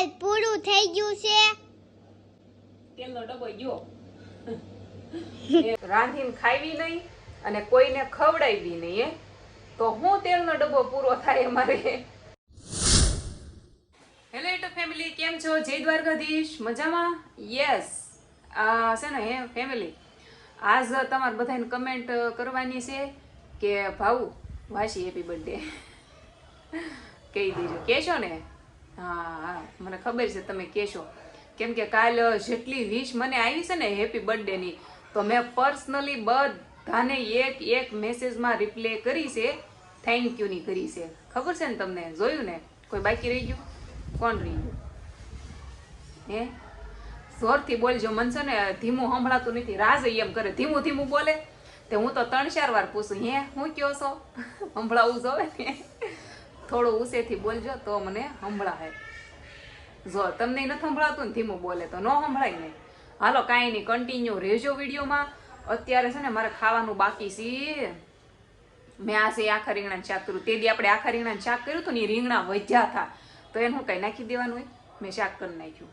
તેલ પૂરું થઈ ગયું છે. તેલનો ડબ્બો ગયો. રાંધીને ખાવી નહીં અને કોઈને ખવડાવી નહીં તો હું તેલનો ડબ્બો પૂરો થાય અમારે? હેલો એટો ફેમિલી કેમ છો? જય દ્વારકાધીશ. મજામાં? યસ આ છે ને, હે ફેમિલી આજ તમારે બધાને કમેન્ટ કરવાની છે કે ભાવ વાસી હેપી બર્થડે કહી દેજો. કહેશો ને? હા હા. મને ખબર છે, તમે કહેશો. કેમ કે કાલ જેટલી વિશ મને આવી છે ને, હેપી બર્થડેની, તો મેં પર્સનલી બધાને એક એક મેસેજમાં રિપ્લે કરી છે થેન્ક યુની કરી છે. ખબર છે ને તમને? જોયું ને? કોઈ બાકી રહી ગયું? કોણ રહી ગયું? હે? જોરથી બોલજો મન છે ને, ધીમું સંભળાતું નથી, રાજ એમ કરે, ધીમું ધીમું બોલે. તે હું તો ત્રણ ચાર વાર પૂછું, હે, હું કયો છો? સંભળાવું જોવે ને. થોડું ઉસેથી બોલજો તો મને સંભળાય. જો, તમને નથી સંભળાતું ને ધીમું બોલે તો ન સંભળાય ને. હાલો, કાંઈ નહીં કન્ટિન્યુ રહેજો વિડીયોમાં. અત્યારે છે ને મારે ખાવાનું બાકી છે. મેં આ છે આખા રીંગણાનું શાક કર્યું. તે દી આપણે આખા રીંગણાનું શાક કર્યું હતું ને એ રીંગણા વધ્યા હતા. તો એને કઈ નાખી દેવાનું હોય? મેં શાક કરી નાખ્યું.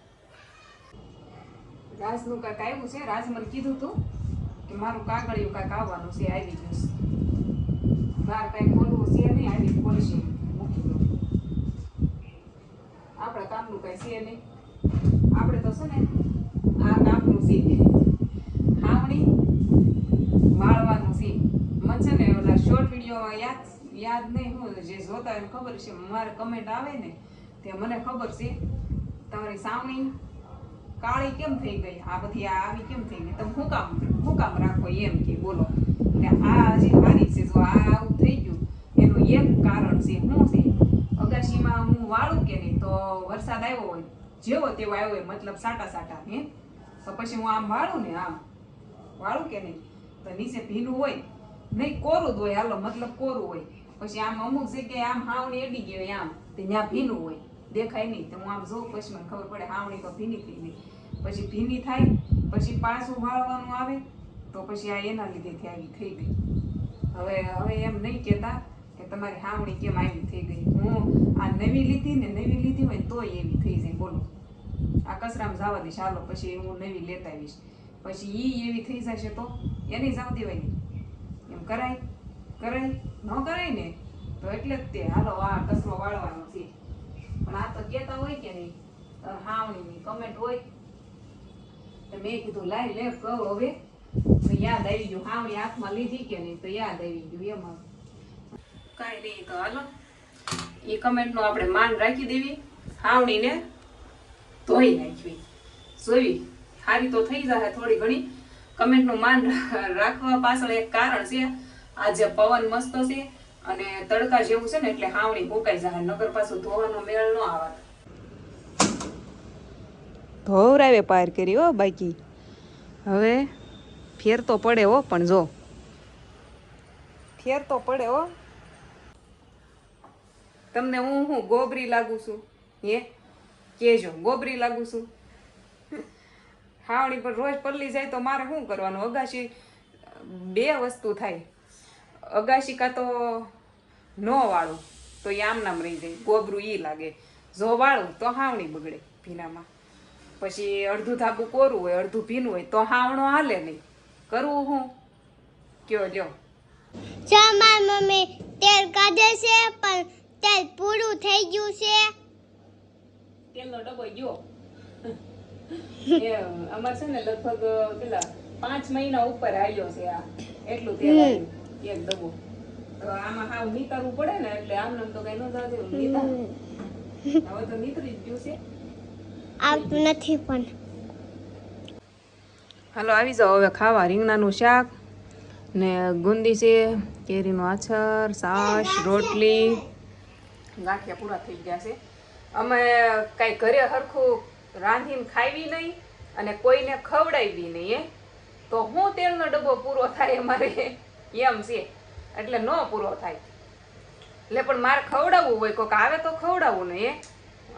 રાજનું કાંઈક આવ્યું છે. રાજ મને કીધું હતું કે મારું કાગળિયું કાંઈક આવવાનું છે, આવી ગયું બહાર કાંઈ ખોલવું છે નહીં, આવી દો આપણે કામનું કાંઈ નહીં. આપણે તો છે ને આ કામનું છે. હાવણી વાળવાનું છે. મને છે ને ઓલા શોર્ટ વિડીયોમાં યાદ યાદ નહીં હું જે જોતા એમ ખબર છે. મારે કમેન્ટ આવે ને, તે મને ખબર છે. તમારી સાવણી કાળી કેમ થઈ ગઈ? આ બધી આ આવી કેમ થઈ ગઈ? તમે શું કામ શું કામ રાખો એમ કે, બોલો. ને આ હજી હારી છે, જો આ આવું થઈ ગયું, એનું એક કારણ છે. શું છે? અગાશીમાં હું વાળું કે નહીં, તો વરસાદ આવ્યો હોય, જેવો તેવો આવ્યો હોય, મતલબ સાટા સાટા, હે? તો પછી હું આમ વાળું ને આમ વાળું કે નહીં? તો નીચે ભીનું હોય, નહીં, કોરું જ હોય, હાલો, મતલબ કોરું હોય. પછી આમ અમુક જગ્યાએ આમ હાવણી એડી ગયો હોય આમ, તે ત્યાં ભીનું હોય, દેખાય નહીં. તો હું આમ જોઉં પછી મને ખબર પડે હાવણી તો ભીની થઈ ગઈ. પછી ભીની થાય, પછી પાછું વાળવાનું આવે, તો પછી આ એના લીધેથી આવી થઈ ગઈ. હવે હવે એમ નહીં કહેતા તમારી હાવણી કેમ આવી થઈ ગઈ? હું આ નવી લીધી ને નવી લીધી હોય તોય એવી થઈ જાય, બોલો. આ કચરામાં જવા દઈશ, હાલો, પછી હું નવી લેતા આવીશ. પછી ઈ એવી થઈ જશે તો એની જવા દેવાય નહીં એમ કરાય? કરાય? ન કરાય ને? તો એટલે જ તે, હાલો, આ કચરો વાળવાનો છે. પણ આ તો કહેતા હોય કે નહીં હાવણીની કમેન્ટ હોય. તો મેં કીધું લાઈ લે, કહું હવે. તો યાદ આવી ગયું હાવણી હાથમાં લીધી કે નહીં, તો યાદ આવી ગયું એમાં. કાંઈ નહીં, તો હાલો. એ કમેન્ટનું આપણે માન રાખી દેવી. હાવણીને ધોઈ નાખવી. જોવી સારી તો થઈ જાય થોડી ઘણી. કમેન્ટનું માન રાખવા પાછળ એક કારણ છે આજે પવન મસ્ત છે અને તડકા જેવું છે ને, એટલે હાવણી મુકાઈ જાય નગર પાછું ધોવાનો મેળ ન આવે. ધોવરાવે પાર કરી, હો, બાકી. હવે ફેર તો પડે, હો, પણ જો. ફેર તો પડે, હો. તમને હું હું ગોબરી લાગુ છું? હે? કેજો ગોબરી લાગુ છું. હાવણી પર રોજ પલ્લી જાય તો મારે શું કરવાનું? અગાશી બે વસ્તુ થાય. અગાશી કાં તો નો વાળું, તો એ આમ નામ રહી જાય. ગોબરું એ લાગે. જો વાળું, તો હાવણી બગડે ભીનામાં. પછી અડધું ધાબું કોરું હોય, અડધું ભીનું હોય, તો હાવણો હાલે નહીં. કરવું હું? કયો લ્યો. મમ્મી તેલ કાઢે છે, પણ તેલ પૂરું થઈ ગયું છે. તેલનો ડબ્બો ગયો એ અમાર છે ને લગભગ પેલા પાંચ મહિના ઉપર આવ્યો છે આ. એટલું તેલ આવ્યું એક ડબ્બો. તો આમાં હાવ નીતરવું પડે ને એટલે આમ તો કઈ ન જાજે નીતર હવે તો નીતરી જ ગયું છે. આવતું નથી પણ. હાલો આવી જાઓ હવે ખાવા. રીંગણાનું શાક ને ગુંદી છે કેરીનું આછર છાશ રોટલી. ગાંઠિયા પૂરા થઈ ગયા છે. અમે કાંઈ ઘરે હરખું રાંધીને ખાવી નહીં અને કોઈને ખવડાવી નહીં એ. તો હું તેલનો ડબ્બો પૂરો થાય અમારે એમ છે. એટલે ન પૂરો થાય. એટલે પણ મારે ખવડાવવું હોય કોઈક આવે તો ખવડાવવું નહીં એ.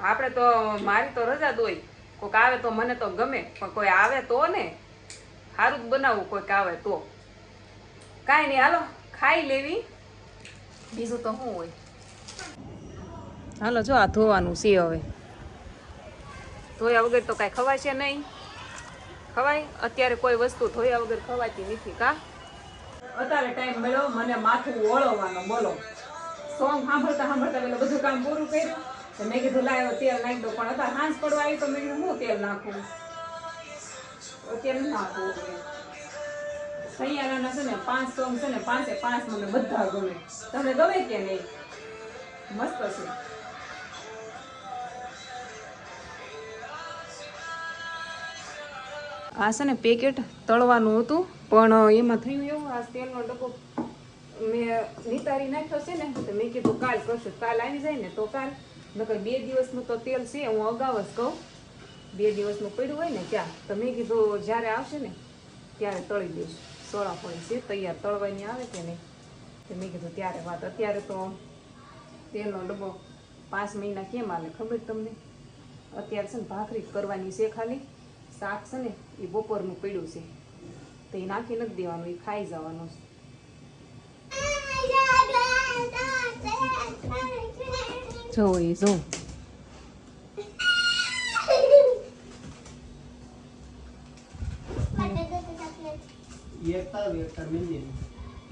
આપણે તો, મારી તો રજા હોય. કોઈક આવે તો મને તો ગમે, પણ કોઈ આવે તો ને. સારું જ બનાવવું કોઈક આવે તો. કાંઈ નહીં, હાલો, ખાઈ લેવી. બીજું તો શું હોય? હાલો, જો આ ધોવાનું છે હવે. ધોયા વગર તો કાંઈ ખવાશે નહીં. ખવાય? અત્યારે કોઈ વસ્તુ ધોયા વગર ખવાતી નથી, કા? અત્યારે ટાઈમ મળ્યો, મને માથું ઓળવવાનો, બોલો. સોંગ સાંભળતા સાંભળતા પેલું બધું કામ પૂરું કર્યું. મેં કીધું લાવ્યો તેલ નાખી દો પણ અત્યારે હાંસ પડવા આવી, તો મેં કીધું, હું તેલ નાખું? તેલ નાખવું સૈયારાના છે ને, પાંચ સોંગ છે ને, પાંચે પાંચ મને બધા ગમે. તમને ગમે કે નહીં? મસ્ત છે. આ છે ને પેકેટ તળવાનું હતું. પણ એમાં થયું એવું, આ તેલનો ડબ્બો મેં નિતારી નાખ્યો છે ને, તો મેં કીધું કાલ કરશું. કાલ આવી જાય ને તો કાલ. નકર બે દિવસનું તો તેલ છે, હું અગાઉ જ કહું. બે દિવસનું પડ્યું હોય ને ત્યાં. તો મેં કીધું જ્યારે આવશે ને, ત્યારે તળી દઈશ. સોળા પોઈન્ટ છે, તૈયાર તળવાની આવે કે નહીં? તો મેં કીધું ત્યારે વાત. અત્યારે તો તેલનો ડબ્બો પાંચ મહિના કેમ હાલે ખબર તમને? અત્યારે છે ને ભાખરી કરવાની છે ખાલી. શાક છે ને એ બપોરનું પડ્યું છે. તો એ નાખી નથી દેવાનું એ ખાઈ જવાનું. છે જો એ જો.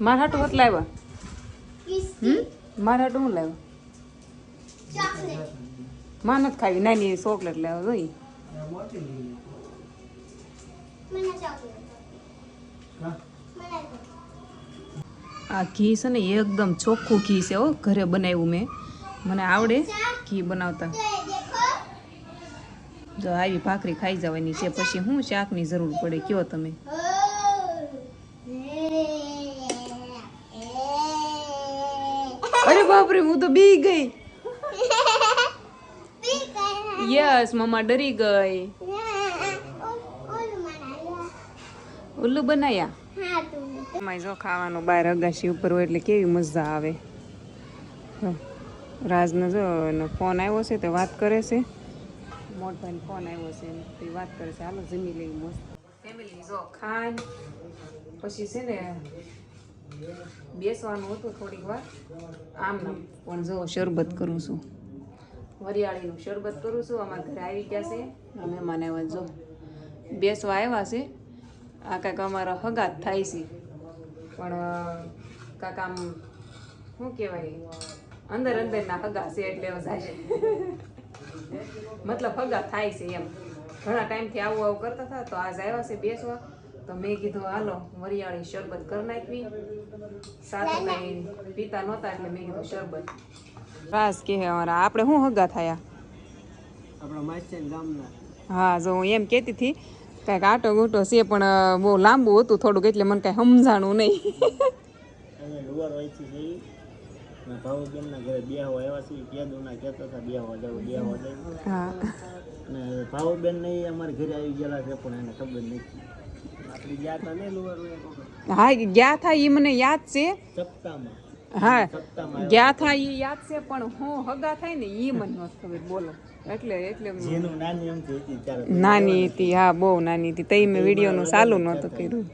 મારા હાટું હોત લાવ્યા? મારા હાટું હું લાવ્યા? માં નથી ખાવી નાની ચોકલેટ લાવ્યો જોઈ. આ ઘી છે ને એકદમ ચોખ્ખું ઘી છે હો ઘરે બનાવ્યું મેં. મને આવડે ઘી બનાવતા. જો આવી ભાખરી ખાઈ જવાની છે પછી શું શાકની જરૂર પડે કયો તમે? અરે બાપરે હું તો બી ગઈ. યસ મમ્મા ડરી ગઈ. ઉલ્લુ બનાયા? એમાંય જો ખાવાનું બહાર અગાશી ઉપર હોય એટલે કેવી મજા આવે. રાજનો જો એનો ફોન આવ્યો છે તે વાત કરે છે. મોટભાઈ ફોન આવ્યો છે તે વાત કરે છે. હાલો જમી લઈ મસ્ત. ફેમિલી જો ખાન પછી છે ને બેસવાનું હતું થોડીક વાર. આમ પણ જો શરબત કરું છું. વરિયાળીનું શરબત કરું છું. અમારા ઘરે આવી ગયા છે. મહેમાન આવ્યા જો બેસવા આવ્યા છે. આ કાંઈક અમારા હગાત થાય છે. પણ કાંક આમ શું કહેવાય? અંદર અંદરના હગા છે એટલે થાય મતલબ હગા થાય છે એમ. ઘણા ટાઈમથી આવું આવું કરતા હતા તો આજ આવ્યા છે બેસવા. તો મેં કીધું હાલો વરિયાળી શરબત કરી નાખવી. સાથે કઈ પીતા નહોતા એટલે મેં કીધું શરબત. રાસ કે અમારા આપણે શું હગા થયા? આપણા માસ્ટર ગામના. હા જો હું એમ કહેતી હતી કાંઈક આટો ગોટો છે પણ બહુ લાંબુ હતું થોડુંક એટલે મને કાંઈ સમજાણું નહીં. હા ભાવુબેન ને ઘરે આવી ગયેલા છે પણ એને ખબર નથી. હા ગયા થા એ મને યાદ છે. હા ગયા થા એ યાદ છે પણ હું હગા થાય ને એ મને ખબર બોલો. એટલે એટલે જેનું નાની હતી ત્યારે નાની હતી હા બહુ નાની હતી. તઈ મેં વિડીયોનું ચાલુ નહોતું કર્યું.